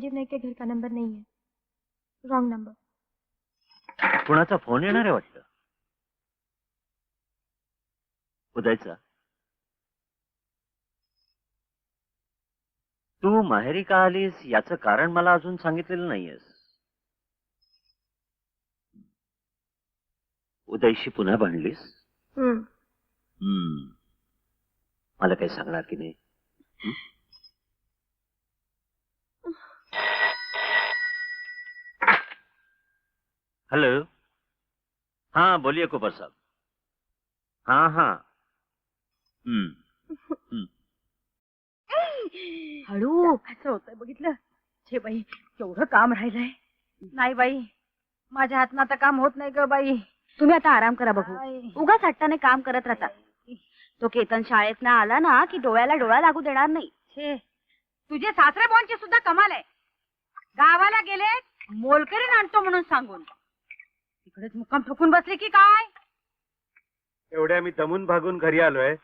संजीव नाईक के घर का नंबर नहीं है रॉन्ग नंबर कुणाचा फोन येणार आहे वाटतं? उदयचा. तू माहेरी का आलीस? याचं कारण मला अजून सांगितलेलं नाहीयेस. उदयशी पुन्हा भांडलीस? हम्म. हम्म. मला काही सांगणार की नाही हं? हेलो. हाँ बोलिए कुपर साहब. हाँ हाँ. हम्म. हळू. असं होतंय बघितलं. छे बाई केवढं काम राहिलंय. नाही बाई माझ्या हातनं आता काम होत नाही ग बाई. तुम्ही आता आराम करा बघू. आई. उगाच हट्टाने काम करत राहता. तो केतन शाळेत ना आला ना की डोळ्याला डोळा लागू देणार नाही. छे तुझे सासरे बोनचे सुद्धा कमाल आहे. गावाला गेले मोलकरीन आणतो म्हणून सांगून. तिकडेच मुक्काम ठोकून बसले की काय? एवढ्या मी दमून भागून घरी आलोय.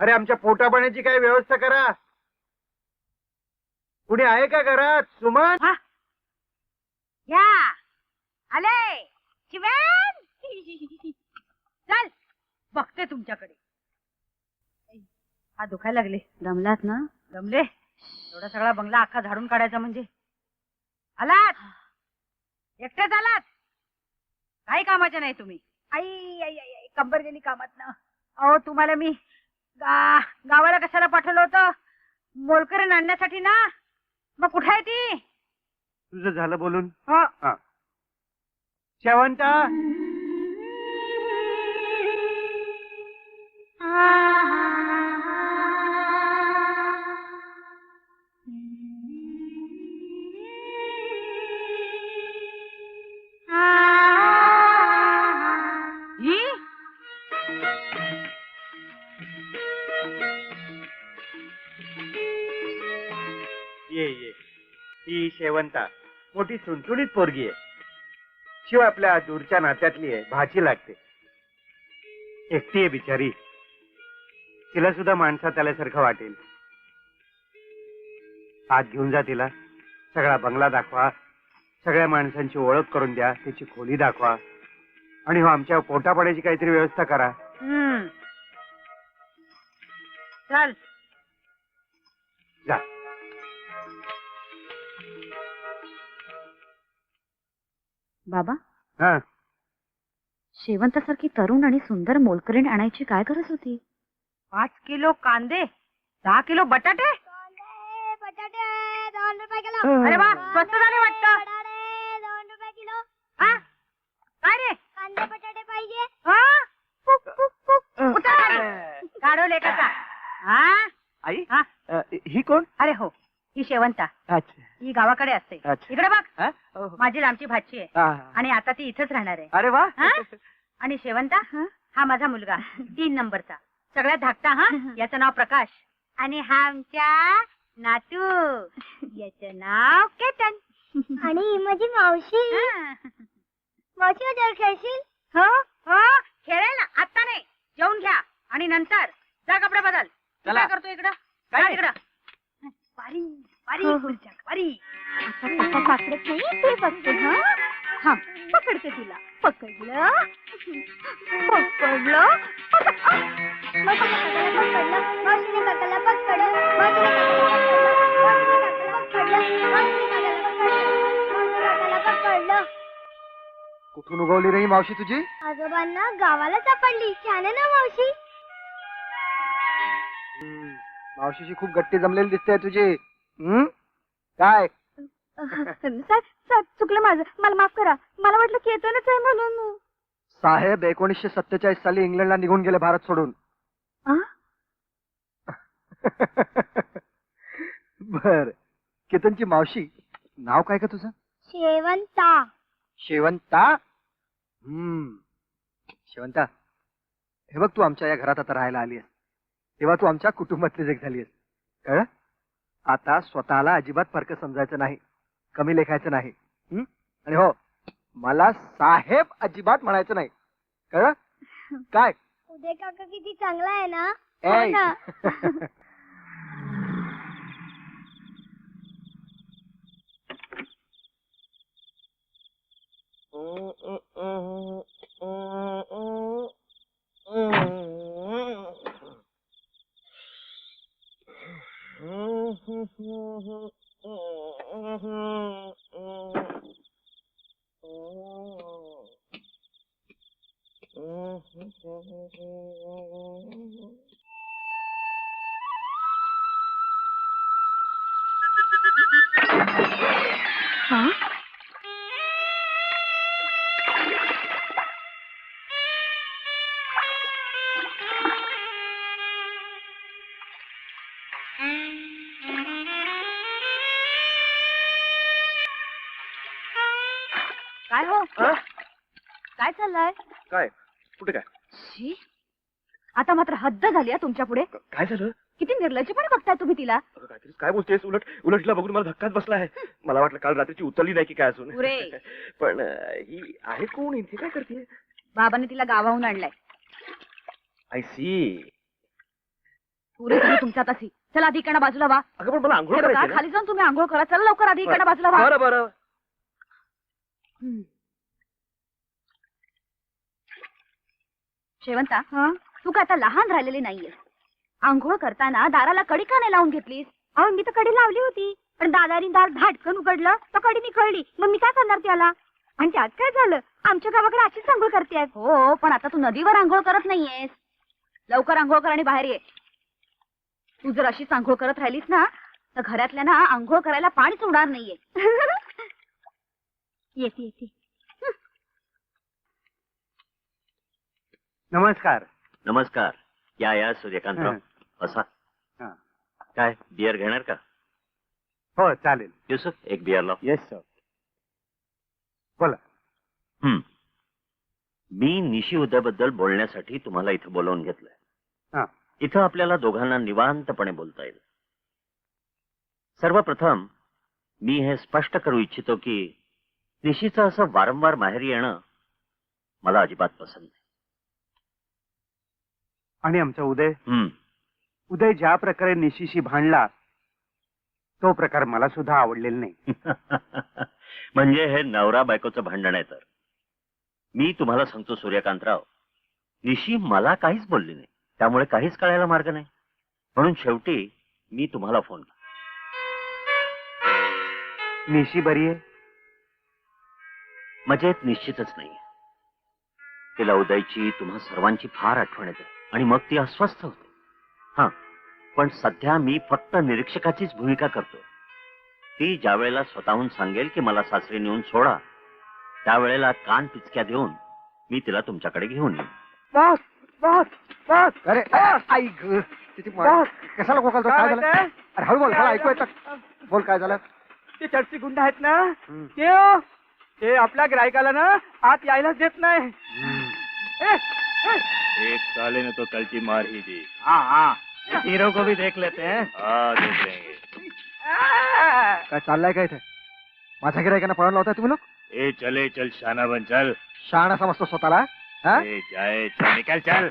अरे आमच्या पोटा पाण्याची काय व्यवस्था करा. कुणी आहे का घरात? सुमन? हा. या. आले. शिवेन. चल बघते तुमच्याकडे. हा दुखायला लागले. दमलात ना? जमले एवढा सगळा बंगला अख्खा झाडून काढायचा म्हणजे. आलात. एकटेच आलात. काही कामाचे नाही तुम्ही? आई आई आई आई, कंबर गेली कामात ना. अहो तुम्हाला मी गा गावाला कशाला पाठवलं होतं? मोलकरीण आणण्यासाठी ना? मग कुठे आहे ती? तुझं झालं बोलून? हो. हा. शेवंता? ही ये ये. ही शेवंता. मोठी सुणसुणीत पोरगी आहे. शिवाय आपल्या दूरच्या नात्यातली आहे. भाची लागते. एकटी आहे बिचारी. तिला सुद्धा माणसात आल्यासारखं वाटेल. आत घेऊन जा तिला. सगळा बंगला दाखवा. सगळ्या माणसांची ओळख करून द्या. त्याची खोली दाखवा. आणि हो आमच्या पोटापाण्याची काहीतरी व्यवस्था करा. हम्म. चल. जा. बाबा? हा. शेवंतासारखी तरुण आणि सुंदर मोलकरीण आणायची काय गरज होती? पाच किलो कांदे दहा किलो बटाटे. बटाटे दोन रुपये किलो अरे वा स्वस्त झाले वाटतं. हा? काय रे? हा? उतर. काढवले कसा. हा? आई हा? ही कोण? अरे हो. ही शेवंता अच्छा. ही गावाकडे असते. अच्छा. इकडे बघ. माझी लांबची भाची आहे. आणि आता ती इथेच राहणार आहे. अरे वा. हा? आणि शेवंता हा? माझा मुलगा. तीन नंबरचा. सगळ्यात धाकटा हा? याचं नाव प्रकाश. आणि हा आमच्या नातू. याचं नाव केतन. आणि ही माझी मावशी. हा. मावशी माझ्यावर खेळशील? हो हो. खेळेल. ना आता नाही. जेवून घ्या. आणि नंतर. जा कपडे बदल. तू चला. काय करतो इकडं? काय इकडं. बारी बारी हो, हो. खुर्च्या, बारी आता पप्पा सापडत नाही ते बघते हा? हा पकडते तुला. पकडलं पकडलं कुठून उगवली रे ही मावशी तुझी? आजोबांना गावाला सापडली. छान आहे ना मावशी? मावशीची खूप गट्टी जमलेली दिसते तुझी. हम्म? काय? चुकलं माझं. मला माफ करा. मला वाटलं केतनच आहे म्हणून. साहेब एकोणीसशे सत्तेचाळीस साली इंग्लंडला निघून गेले भारत सोडून. बर. केतनची मावशी नाव काय का तुझं? शेवंता. शेवंता? हम्म. शेवंता हे बघ तू आमच्या या घरात आता राहायला आली आहेस. तेव्हा तू आमच्या कुटुंबातलीच एक झाली आहेस. कळ आता स्वतःला अजिबात फरक समजायचं नाही. कमी लेखायचं नाही. हं? आणि हो मला साहेब अजिबात म्हणायचं नाही. कळ काय? उदय काका किती चांगला आहे ना? हो ना? हा? काय हो? काय चाललंय? काय? कुठे काय? शी आता मात्र हद्द झाली आहे तुमच्यापुढे. काय झालं? किती निर्लज्जपणे बघताय तुम्ही तिला. अगं काय बोलतेस? उलट उलट तिला बघून मला धक्काच बसला आहे. मला वाटलं काल रात्रीची उचलली नाही की काय असून पुरे. पण अं, ही आहे कोण? इथे काय करते बाबांनी तिला गावाहून आणलाय. आय सी पुरे तुम्ही तुमच्या तशी चला आधी इकडनं बाजूला वा अगं पण मला आंघोळ हे बघा करायची खाली जाऊन तुम्ही आंघोळ करा. चला लवकर आधी इकडनं बाजूला वा बरं बरं. हम्म. शेवंता तू का आता लहान राहिलेली नाहीये. आंघोळ करताना दाराला कडी का नाही लावून घेतलीस. अहो मी तर कडी लावली होती पण दादानी दार धाटकन उघडलं तर कडी निकळली मग मी काय करणार त्याला? आणि त्यात काय झालं? आमच्या गावाकडे अशीच आंघोळ करते हो पण आता तू नदीवर आंघोळ करत नाहीयेस. लवकर आंघोळ कर आणि बाहेर ये. तू जर अशीच आंघोळ करत राहिलीस ना तर घरातल्या ना आंघोळ करायला पाणीच उडणार नाहीये. येते येते. नमस्कार. नमस्कार. या या सूर्यकांतराव असा. हा. काय बियर घेणार का? हो चालेल. युसुफ एक बियर लाव. येस सर बोला. हम्म. मी निशी उद्याबद्दल बोलण्यासाठी तुम्हाला इथं बोलावून घेतलंय. हा. इथं आपल्याला दोघांना निवांतपणे बोलता येईल. सर्वप्रथम मी हे स्पष्ट करू इच्छितो की निशीचं असं वारंवार माहेरी येणं मला अजिबात पसंत नाही. आणि आमचा उदय? हम्म. उदय ज्या प्रकारे निशीशी भांडला तो प्रकार मला सुद्धा आवडलेला नाही. म्हणजे हे नवरा बायकोचं भांडण आहे तर. मी तुम्हाला सांगतो सूर्यकांतराव निशी मला काहीच बोलली नाही. त्यामुळे काहीच कळायला मार्ग नाही. म्हणून शेवटी मी तुम्हाला फोन केला निशी बरी आहे? मजेत निश्चितच नाही. तिला उदयची तुम्हा सर्वांची फार आठवण येते. आणि मग ती अस्वस्थ होते. हा पण सध्या मी फक्त निरीक्षकाचीच भूमिका करतो ती ज्या वेळेला स्वतःहून सांगेल की मला सासरी नेऊन सोडा त्यावेळेला कान पिचक्या देऊन मी तिला तुमच्याकडे घेऊन येईन. बस बस बस. अरे आई ग तिची मा- कशाला खोकलतो काय झालं? अरे हळू बोल मला ऐकू येतं. बोल काय झालं? ते चर्ची गुंड आहेत ना? हम्म. ते हो, ते आपल्या ग्राहकाला ना आत यायलाच देत नाही. हम्म. ए, ए, एक साले ने तो कल की मार ही दी. हाँ हाँ. हीरो को भी देख लेते हैं। हाँ देख लेंगे। काय चाललंय काय इथे? माझ्या गिरायकांना पळून लावताय तुम्ही लोक? ए चले चल शाना बन चल। शहाणा समजतो स्वतःला हा? ए जाए चल निकल चल।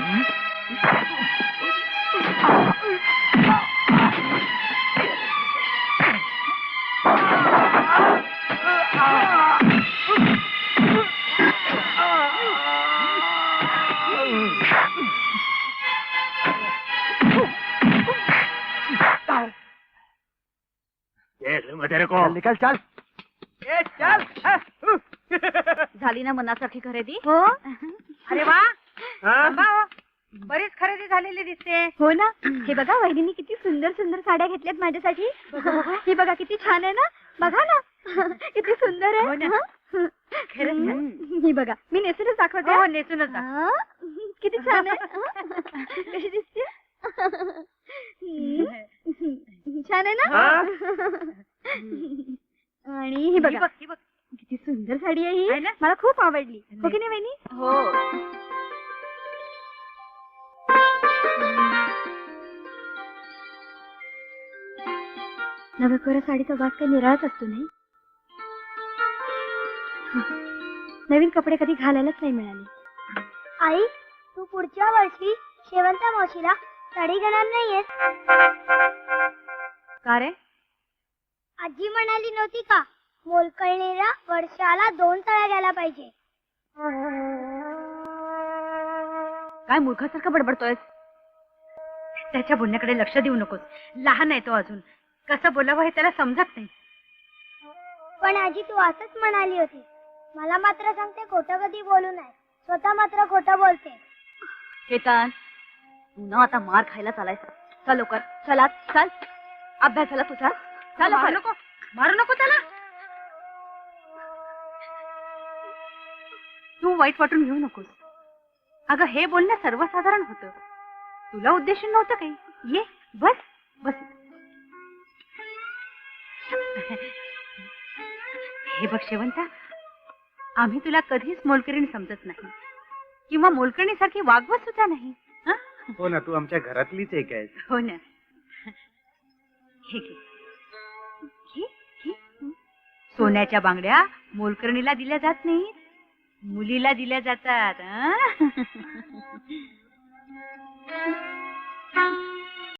चल निकल चल ए, चल. झाली ना मनासारखी खरेदी हो अरे वा? थांबा हो. बरीच खरेदी झालेली दिसते हो ना हे बघा वहिनीने किती सुंदर सुंदर साड्या घेतल्यात माझ्यासाठी ही बघा किती छान आहे ना बघा ना किती सुंदर हो आहे ना. हं? खरंच ना? हं, ही बघा मी नेसूनच दाखवते हो हं. नेसूनच जा. हं? किती छान आहे हं? कशी दिसते हं? छान आहे ना आणि ही बघा. किती सुंदर साडी आहे ही? मला खूप आवडली. हो की नाही वहिनी? हो. नव्या कोऱ्या साडीचा वास काही निराळच असतो नाही? नवीन कपडे कधी घालायलाच नाही मिळाले. आई तू पुढच्या वर्षी शेवंता मावशीला साडी घेणार नाहीयेस. का रे? आजी म्हणाली नव्हती का? मोलकळणीला वर्षाला दोन तळ्या घ्यायला पाहिजे. काय मूर्खासारखं बडबडतोयस? त्याच्या बोलण्याकडे लक्ष देऊ नकोस. लहान आहे तो अजून. कसं बोलावं हे त्याला समजत नाही. पण आजी तू असंच म्हणाली होती. मला मात्र सांगते खोटं कधी बोलू नये. स्वतः मात्र खोटं बोलते. केतन तू ना आता मार खायला चालायचा चल लवकर. चला चल. अभ्यासाला तुझा. चल मारू. नको. मारू नको त्याला. तू वाईट वाटून घेऊ नकोस. अगं हे बोलणं सर्वसाधारण होतं. तुला उद्देशून नव्हतं काही. ये बस बस. हे बघ शेवंता आम्ही तुला कधीच मोलकरीण समजत नाही. किंवा मोलकरणीसारखी वागवत सुद्धा नाही हं? हो ना तू आमच्या घरातलीच एक आहे हो ना. हे घे. घे, घे. सोन्याच्या बांगड्या मोलकरणीला दिल्या जात नाहीत. मुलीला दिल्या जातात हं?